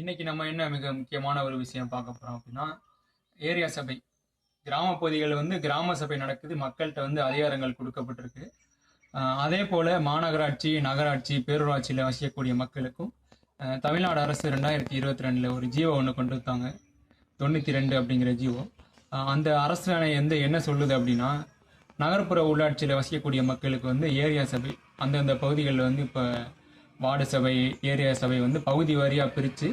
இன்னைக்கு நம்ம என்ன மிக முக்கியமான ஒரு விஷயம் பார்க்க போகிறோம் அப்படின்னா ஏரியா சபை. கிராம பகுதிகளில் வந்து கிராம சபை நடக்குது. மக்கள்கிட்ட வந்து அதிகாரங்கள் கொடுக்கப்பட்டிருக்கு. அதே போல் மாநகராட்சி நகராட்சி பேரூராட்சியில் வசிக்கக்கூடிய மக்களுக்கும் தமிழ்நாடு அரசு ரெண்டாயிரத்தி இருபத்தி ரெண்டில் ஒரு ஜீவோ ஒன்று கொண்டு வந்தாங்க. தொண்ணூற்றி ரெண்டு அப்படிங்கிற ஜீவோ அந்த அரசாணை வந்து என்ன சொல்லுது அப்படின்னா நகர்ப்புற உள்ளாட்சியில் வசிக்கக்கூடிய மக்களுக்கு வந்து ஏரியா சபை அந்தந்த பகுதிகளில் வந்து இப்போ வார்டு சபை ஏரியா சபை வந்து பகுதி வாரியாக பிரித்து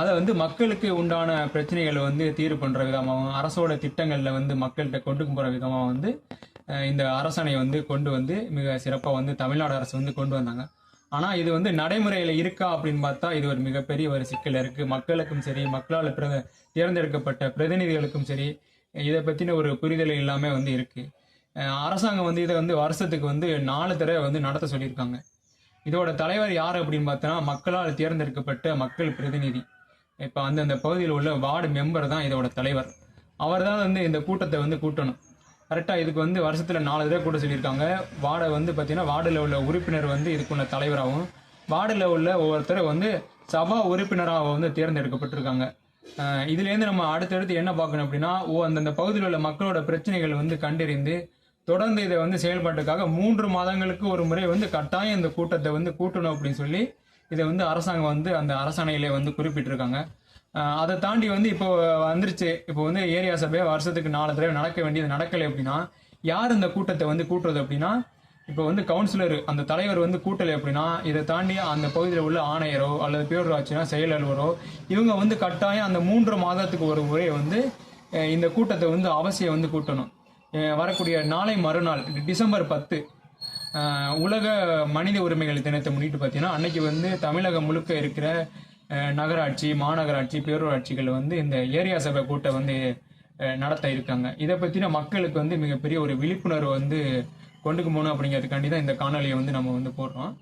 அதை வந்து மக்களுக்கு உண்டான பிரச்சனைகளை வந்து தீர்வு பண்ணுற விதமாகவும் அரசோட திட்டங்களில் வந்து மக்கள்கிட்ட கொண்டு போகிற விதமாக வந்து இந்த அரசாணை வந்து கொண்டு வந்து மிக சிறப்பாக வந்து தமிழ்நாடு அரசு வந்து கொண்டு வந்தாங்க. ஆனால் இது வந்து நடைமுறையில் இருக்கா அப்படின்னு பார்த்தா இது ஒரு மிகப்பெரிய ஒரு சிக்கல் இருக்குது மக்களுக்கும் சரி மக்களால் பிர தேர்ந்தெடுக்கப்பட்ட பிரதிநிதிகளுக்கும் சரி இதை பற்றின ஒரு புரிதல் எல்லாமே வந்து இருக்குது அரசாங்கம் வந்து இதை வந்து வருஷத்துக்கு வந்து நாலு தடவை வந்து நடத்த சொல்லியிருக்காங்க. இதோட தலைவர் யார் அப்படின்னு பார்த்தோன்னா மக்களால் தேர்ந்தெடுக்கப்பட்ட மக்கள் பிரதிநிதி. இப்போ அந்தந்த பகுதியில் உள்ள வார்டு மெம்பர் தான் இதோட தலைவர். அவர் தான் வந்து இந்த கூட்டத்தை வந்து கூட்டணும். கரெக்டாக இதுக்கு வந்து வருஷத்தில் நாலு தடவை கூட்ட சொல்லியிருக்காங்க. வார்டை வந்து பார்த்தீங்கன்னா வார்டில் உள்ள உறுப்பினர் வந்து இதுக்குள்ள தலைவராகவும் வார்டில் உள்ள ஒவ்வொருத்தர் வந்து சபா உறுப்பினராக வந்து தேர்ந்தெடுக்கப்பட்டிருக்காங்க. இதுலேருந்து நம்ம அடுத்தடுத்து என்ன பார்க்கணும் அப்படின்னா ஓ அந்தந்த பகுதியில் உள்ள மக்களோட பிரச்சனைகள் வந்து கண்டறிந்து தொடர்ந்து இதை வந்து செயல்பாட்டுக்காக மூன்று மாதங்களுக்கு ஒரு முறை வந்து கட்டாயம் இந்த கூட்டத்தை வந்து கூட்டணும் அப்படின்னு சொல்லி இதை வந்து அரசாங்கம் வந்து அந்த அரசாணையிலே வந்து குறிப்பிட்டிருக்காங்க. அதை தாண்டி வந்து இப்போ வந்துருச்சு. இப்போ வந்து ஏரியா சபையை வருஷத்துக்கு நாலு தடவை நடக்க வேண்டியது நடக்கலை அப்படின்னா யார் இந்த கூட்டத்தை வந்து கூட்டுறது அப்படின்னா இப்போ வந்து கவுன்சிலர் அந்த தலைவர் வந்து கூட்டலை அப்படின்னா இதை தாண்டி அந்த பகுதியில் உள்ள ஆணையரோ அல்லது பேரூராட்சினா செயல் அலுவலரோ இவங்க வந்து கட்டாயம் அந்த மூன்று மாதத்துக்கு ஒரு முறை வந்து இந்த கூட்டத்தை வந்து அவசியம் வந்து கூட்டணும். வரக்கூடிய நாளை மறுநாள் டிசம்பர் பத்து உலக மனித உரிமைகள் தினத்தை முன்னிட்டு பார்த்தீங்கன்னா அன்னைக்கு வந்து தமிழகம் முழுக்க இருக்கிற நகராட்சி மாநகராட்சி பேரூராட்சிகள் வந்து இந்த ஏரியா சபை கூட்டம் வந்து நடத்த இருக்காங்க. இதை பற்றின மக்களுக்கு வந்து மிகப்பெரிய ஒரு விழிப்புணர்வு வந்து கொண்டு போகணும் அப்படிங்கிறதுக்காண்டி தான் இந்த காணொலியை வந்து நம்ம வந்து போடுறோம்.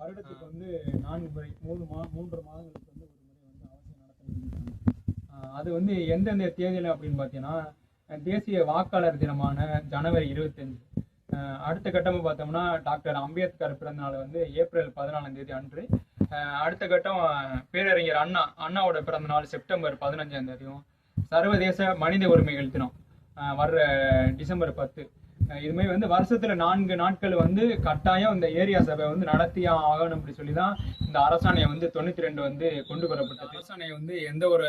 வருடத்துக்கு வந்து நான்கு முறை மூணு மா மூன்று மாதங்களுக்கு வந்து ஒரு முறை வந்து அவசியம் நடத்த அது வந்து எந்தெந்த தேதியில் அப்படின்னு பார்த்தீங்கன்னா தேசிய வாக்காளர் தினமான ஜனவரி இருபத்தஞ்சு. அடுத்த கட்டமாக பார்த்தோம்னா டாக்டர் அம்பேத்கர் பிறந்தநாள் வந்து ஏப்ரல் பதினாலாம் தேதி அன்று. அடுத்த கட்டம் பேரறிஞர் அண்ணா அண்ணாவோட பிறந்த நாள் செப்டம்பர் பதினஞ்சாம் தேதியும். சர்வதேச மனித உரிமைகள் தினம் வர்ற டிசம்பர் பத்து. இதுமாரி வந்து வருஷத்துல நான்கு நாட்கள் வந்து கட்டாயம் இந்த ஏரியா சபை வந்து நடத்தியா ஆகணும் அப்படி சொல்லி தான் இந்த அரசாணையை வந்து தொண்ணூத்தி ரெண்டு வந்து கொண்டு வரப்பட்டது. அரசாணையை வந்து எந்த ஒரு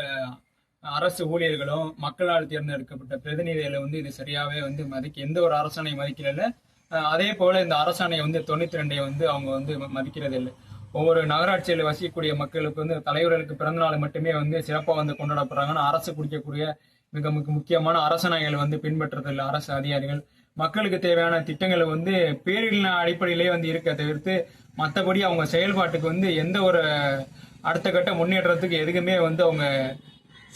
அரசு ஊழியர்களும் மக்களால் தேர்ந்தெடுக்கப்பட்ட பிரதிநிதிகளை வந்து இது சரியாவே வந்து மதிக்க எந்த ஒரு அரசாணையும் மதிக்கிறதில்ல அதே போல இந்த அரசாணையை வந்து தொண்ணூத்தி ரெண்டை வந்து அவங்க வந்து ம- மதிக்கிறது இல்லை ஒவ்வொரு நகராட்சியில் வசிக்கக்கூடிய மக்களுக்கு வந்து தலைவர்களுக்கு பிறந்த நாள் மட்டுமே வந்து சிறப்பாக வந்து கொண்டாடப்படுறாங்கன்னா அரசு குடிக்கக்கூடிய மிக மிக முக்கியமான அரசாணைகளை வந்து பின்பற்றதில்லை அரசு அதிகாரிகள். மக்களுக்கு தேவையான திட்டங்களை வந்து பேரின அடிப்படையிலே வந்து இருக்க தவிர்த்து மற்றபடி அவங்க செயல்பாட்டுக்கு வந்து எந்த ஒரு அடுத்த கட்ட முன்னேற்றத்துக்கு எதுக்குமே வந்து அவங்க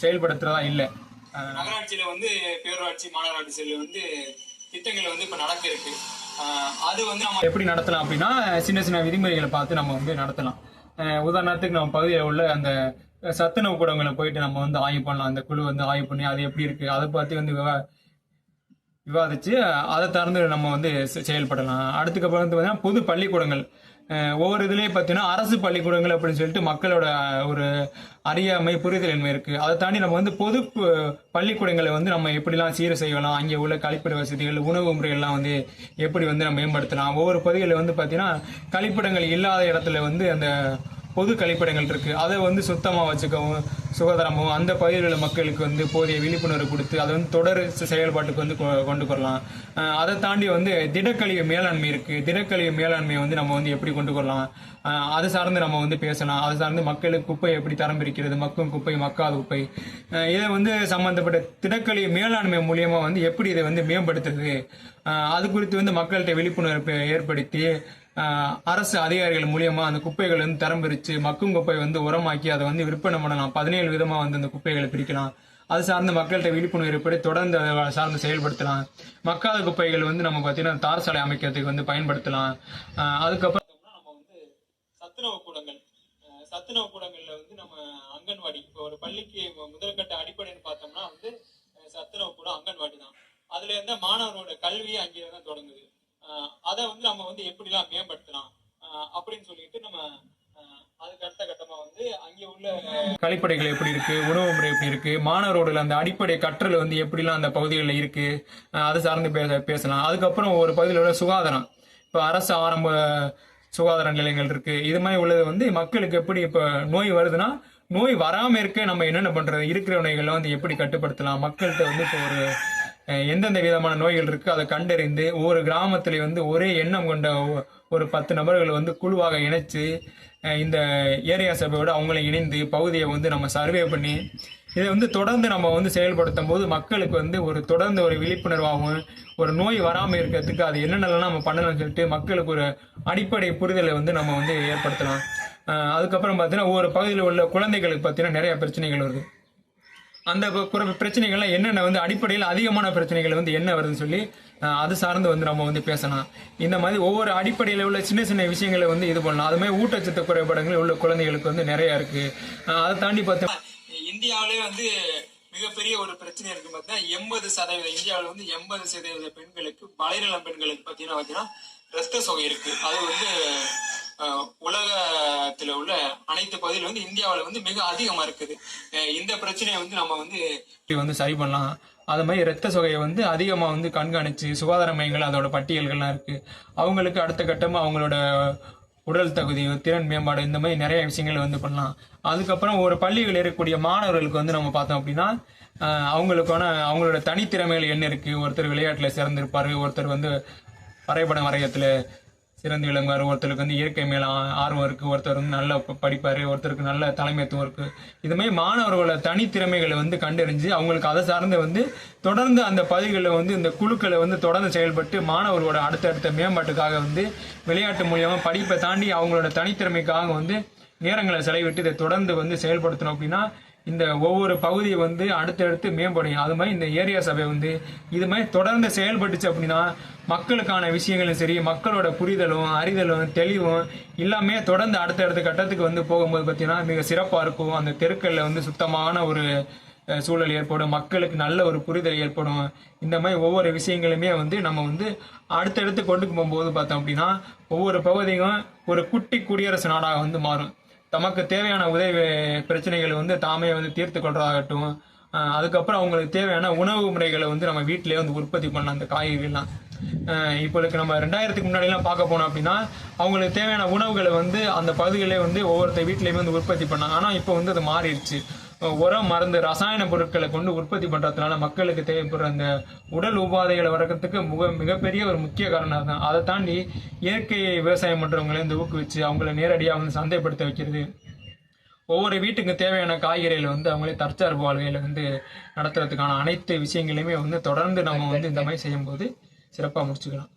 செயல்படுத்துறதா இல்லை. நகராட்சியில வந்து பேரூராட்சி மாநகராட்சியில வந்து திட்டங்கள் வந்து இப்ப நடக்க இருக்கு அஹ் அது வந்து நம்ம எப்படி நடத்தலாம் அப்படின்னா சின்ன சின்ன விதிமுறைகளை பார்த்து நம்ம வந்து நடத்தலாம். உதாரணத்துக்கு நம்ம பகுதியில் உள்ள அந்த சத்துணவு கூடங்களை போயிட்டு நம்ம வந்து ஆய்வு பண்ணலாம். அந்த குழு வந்து ஆய்வு பண்ணி அது எப்படி இருக்கு அதை பத்தி வந்து விவா விவாதிச்சு அதை சார்ந்து நம்ம வந்து செயல்படலாம். அடுத்துக்கப்புறம் வந்து பார்த்தீங்கன்னா பொது பள்ளிக்கூடங்கள். ஒவ்வொரு இதுலேயும் பார்த்தீங்கன்னா அரசு பள்ளிக்கூடங்கள் அப்படின்னு சொல்லிட்டு மக்களோட ஒரு அறியாமை புரிதலின்மை இருக்குது அதை தாண்டி நம்ம வந்து பொது பள்ளிக்கூடங்களை வந்து நம்ம எப்படிலாம் சீர் செய்யலாம் அங்கே உள்ள கழிப்பிட வசதிகள் உணவு முறைகள்லாம் வந்து எப்படி வந்து நம்ம மேம்படுத்தலாம். ஒவ்வொரு பகுதிகளில் வந்து பார்த்தீங்கன்னா கழிப்பிடங்கள் இல்லாத இடத்துல வந்து அந்த பொது கழிப்பிடங்கள் இருக்குது அதை வந்து சுத்தமாக வச்சுக்கவும் சுகாதாரமும் அந்த பகுதிகளில் மக்களுக்கு வந்து போதிய விழிப்புணர்வு கொடுத்து அதை வந்து தொடர் செயல்பாட்டுக்கு வந்து கொ- கொண்டு வரலாம். அதை தாண்டி வந்து திடக்கழிவு மேலாண்மை இருக்கு. திடக்கழிவு மேலாண்மையை வந்து நம்ம வந்து எப்படி கொண்டு வரலாம்? அது சார்ந்து நம்ம வந்து பேசலாம். அது சார்ந்து மக்களுக்கு குப்பை எப்படி தரம் பிரிக்கிறது? மக்கும் குப்பை மக்காத குப்பை. இதை வந்து சம்பந்தப்பட்ட திடக்கழிவு மேலாண்மை மூலியமா வந்து எப்படி இதை வந்து மேம்படுத்துறது? அது குறித்து வந்து மக்கள்கிட்ட விழிப்புணர்வு ஏற்படுத்தி அரசு அதிகாரிகள் மூலியமா அந்த குப்பைகள் வந்து தரம் பிரித்து மக்கும் குப்பை வந்து உரமாக்கி அதை வந்து விற்பனை பண்ணலாம். பதினேழு விதமா வந்து அந்த குப்பைகளை பிரிக்கலாம். அது சார்ந்த மக்கள்கிட்ட விழிப்புணர்வு ஏற்படி தொடர்ந்து அதை சார்ந்து செயல்படுத்தலாம். மக்காத குப்பைகள் வந்து நம்ம பார்த்தீங்கன்னா தார் சாலை அமைக்கிறதுக்கு வந்து பயன்படுத்தலாம். அதுக்கப்புறம் நம்ம வந்து சத்துணவு கூடங்கள். சத்துணவு கூடங்கள்ல வந்து நம்ம அங்கன்வாடி இப்போ ஒரு பள்ளிக்கு முதல்கட்ட அடிப்படைன்னு பார்த்தோம்னா வந்து சத்துணவு கூடம் அங்கன்வாடி தான். அதுல இருந்தா மாணவரோட கல்வி அங்கே தான் தொடங்குது. அதை வந்து நம்ம வந்து எப்படிலாம் மேம்படுத்தலாம்? அப்படின்னு சொல்லிட்டு நம்ம அதுக்கு அடுத்த கட்டமா வந்து அங்கே உள்ள கழிப்படைகள் எப்படி இருக்கு? உணவு முறை எப்படி இருக்கு? மாணவரோட அந்த அடிப்படை கற்றல் வந்து எப்படிலாம் அந்த பகுதிகளில் இருக்கு? அதை அது சார்ந்து பேச பேசலாம். அதுக்கப்புறம் ஒரு பகுதியில் உள்ள சுகாதாரம். இப்போ அரசு ஆரம்ப சுகாதார நிலையங்கள் இருக்கு. இது மாதிரி உள்ளது வந்து மக்களுக்கு எப்படி இப்போ நோய் வருதுன்னா நோய் வராமல் இருக்க நம்ம என்னென்ன பண்றது? இருக்கிற நோய்களை வந்து எப்படி கட்டுப்படுத்தலாம்? மக்கள்கிட்ட வந்து இப்போ ஒரு எந்தெந்த விதமான நோய்கள் இருக்குது அதை கண்டறிந்து ஒவ்வொரு கிராமத்தில் வந்து ஒரே எண்ணம் கொண்ட ஒரு பத்து நபர்களை வந்து குழுவாக இணைச்சு இந்த ஏரியா சபையோடு அவங்களை இணைந்து பகுதியை வந்து நம்ம சர்வே பண்ணி இதை வந்து தொடர்ந்து நம்ம வந்து செயல்படுத்தும் போது மக்களுக்கு வந்து ஒரு தொடர்ந்து ஒரு விழிப்புணர்வாகவும் ஒரு நோய் வராமல் இருக்கிறதுக்கு அது என்னென்னலாம் நம்ம பண்ணணும்னு சொல்லிட்டு மக்களுக்கு ஒரு அடிப்படை புரிதலை வந்து நம்ம வந்து ஏற்படுத்தலாம். அதுக்கப்புறம் பார்த்தீங்கன்னா ஒவ்வொரு பகுதியில் உள்ள குழந்தைகளுக்கு பார்த்தீங்கன்னா நிறைய பிரச்சனைகள் வருது. அந்த பிரச்சனைகள்லாம் என்னென்ன வந்து அடிப்படையில் அதிகமான பிரச்சனைகள் வந்து என்ன வருதுன்னு சொல்லி அது சார்ந்து வந்து நம்ம வந்து பேசலாம். இந்த மாதிரி ஒவ்வொரு அடிப்படையில் உள்ள சின்ன சின்ன விஷயங்களை வந்து இது பண்ணலாம். அது மாதிரி ஊட்டச்சத்து குறைபாடுகள் உள்ள குழந்தைகளுக்கு வந்து நிறைய இருக்கு. அதை தாண்டி பார்த்தா இந்தியாவிலே வந்து மிகப்பெரிய ஒரு பிரச்சனை இருக்கு பார்த்தீங்கன்னா எண்பது சதவீதம் இந்தியாவில் வந்து எண்பது சதவீத பெண்களுக்கு வலைநிலம் பெண்களுக்கு பார்த்தீங்கன்னா பார்த்தீங்கன்னா ரத்த சோகை இருக்கு. அது வந்து உலகத்துல உள்ள அனைத்து பகுதியிலும் வந்து இந்தியாவில் வந்து மிக அதிகமா இருக்குது. இந்த பிரச்சனையை வந்து நம்ம வந்து வந்து சரி பண்ணலாம். அது மாதிரி ரத்த சொகையை வந்து அதிகமாக வந்து கண்காணிச்சு சுகாதார மையங்கள் அதோட பட்டியல்கள்லாம் இருக்கு. அவங்களுக்கு அடுத்த கட்டமாக அவங்களோட உடல் தகுதி திறன் மேம்பாடு இந்த மாதிரி நிறைய விஷயங்கள் வந்து பண்ணலாம். அதுக்கப்புறம் ஒரு பள்ளிகள் இருக்கக்கூடிய மாணவர்களுக்கு வந்து நம்ம பார்த்தோம் அப்படின்னா அவங்களுக்கான அவங்களோட தனித்திறமைகள் என்ன இருக்குது ஒருத்தர் விளையாட்டில் சிறந்திருப்பார் ஒருத்தர் வந்து வரைபடம் வரையத்தில் சிறந்து விளங்குவார் ஒருத்தருக்கு வந்து இயற்கை மேல ஆர்வம் இருக்கு ஒருத்தர் வந்து நல்லா ப- படிப்பாரு ஒருத்தருக்கு நல்ல தலைமைத்துவம் இருக்கு. இது மாதிரி மாணவர்களோட தனித்திறமைகளை வந்து கண்டறிஞ்சு அவங்களுக்கு அதை சார்ந்து வந்து தொடர்ந்து அந்த பகுதிகளில் வந்து இந்த குழுக்களை வந்து தொடர்ந்து செயல்பட்டு மாணவர்களோட அடுத்தடுத்த மேம்பாட்டுக்காக வந்து விளையாட்டு மூலியமா படிப்பை தாண்டி அவங்களோட தனித்திறமைக்காக வந்து நேரங்களை செலவிட்டு இதை தொடர்ந்து வந்து செயல்படுத்தணும் அப்படின்னா இந்த ஒவ்வொரு பகுதியை வந்து அடுத்தடுத்து மேம்படும் அது மாதிரி இந்த ஏரியா சபை வந்து இது மாதிரி தொடர்ந்து செயல்பட்டுச்சு அப்படின்னா மக்களுக்கான விஷயங்களும் சரி மக்களோட புரிதலும் அறிதலும் தெளிவும் எல்லாமே தொடர்ந்து அடுத்தடுத்த கட்டத்துக்கு வந்து போகும்போது பார்த்தீங்கன்னா மிக சிறப்பாக இருக்கும். அந்த தெருக்களில் வந்து சுத்தமான ஒரு சூழல் ஏற்படும். மக்களுக்கு நல்ல ஒரு புரிதல் ஏற்படும். இந்த மாதிரி ஒவ்வொரு விஷயங்களுமே வந்து நம்ம வந்து அடுத்தடுத்து கொண்டு போகும்போது பார்த்தோம் அப்படின்னா ஒவ்வொரு பகுதியும் ஒரு குட்டி குடியரசு நாடாக வந்து மாறும். தமக்கு தேவையான உதவி பிரச்சனைகளை வந்து தாமே வந்து தீர்த்து கொள்றதாகட்டும் அதுக்கப்புறம் அவங்களுக்கு தேவையான உணவு முறைகளை வந்து நம்ம வீட்டிலேயே வந்து உற்பத்தி பண்ணலாம் அந்த காய்கறிலாம் இப்போதுக்கு நம்ம ரெண்டாயிரத்துக்கு முன்னாடிலாம் பார்க்க போனோம் அப்படின்னா அவங்களுக்கு தேவையான உணவுகளை வந்து அந்த பகுதிகளே வந்து ஒவ்வொருத்த வீட்லேயுமே வந்து உற்பத்தி பண்ணாங்க. ஆனால் இப்போ வந்து அது மாறிடுச்சு. உரம் மருந்து ரசாயன பொருட்களை கொண்டு உற்பத்தி பண்ணுறதுனால மக்களுக்கு தேவைப்படுற அந்த உடல் உபாதைகளை வளர்க்கறதுக்கு முக மிகப்பெரிய ஒரு முக்கிய காரணம் தான் அதை தாண்டி இயற்கை விவசாயம் பண்ணுறவங்களை இந்த ஊக்குவிச்சு அவங்கள நேரடியாக வந்து சந்தைப்படுத்த வைக்கிறது. ஒவ்வொரு வீட்டுக்கு தேவையான காய்கறிகளை வந்து அவங்களே தற்சார்பு வாழ்வையில் வந்து நடத்துறதுக்கான அனைத்து விஷயங்களையுமே வந்து தொடர்ந்து நம்ம வந்து இந்த மாதிரி செய்யும்போது சிறப்பாக முடிச்சுக்கலாம்.